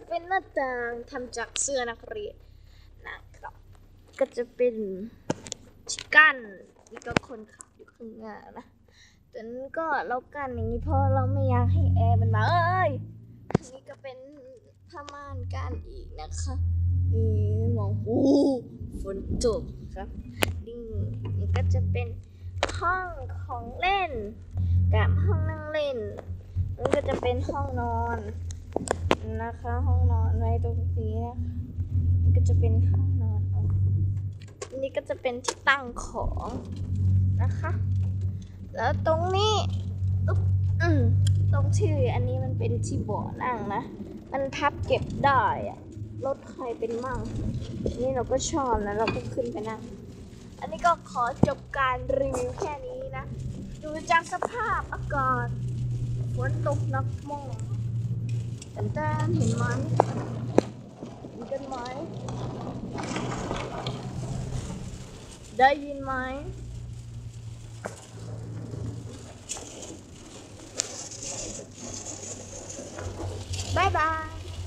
จะเป็นหน้าต่างทำจากเสื้อนักเรียนนะครับ ก็จะเป็นที่กั้นนี่ก็คนขับอยู่ข้างหน้านะแต่นั้ก็เรากันอย่างนี้เพราะเราไม่อยากให้แอร์มันมาเอ้ยอันนี้ก็เป็นผ้าม่านกันอีกนะคะนี่มองอู้ฝนตกครับนี่นี่ก็จะเป็นห้องของเล่นกับห้องนั่งเล่นนี่ก็จะเป็นห้องนอน นะคะ ห้องนอนไว้ตรงนี้นะคะนี่ก็จะเป็นห้องนอนอ๋อนี่ก็จะเป็นที่ตั้งของนะคะ แล้วตรงนี้อุ๊บอืมตรงที่อันนี้มันเป็นที่เบาะนั่งนะ มันพับเก็บได้อะรถใครเป็นมั่ง นี่เราก็ชอบนะเราก็ขึ้นไปนั่ง อันนี้ก็ขอจบการรีวิวแค่นี้นะ ดูจากสภาพอากาศฝนตกนักมาก แต่แต่เห็นไหมเ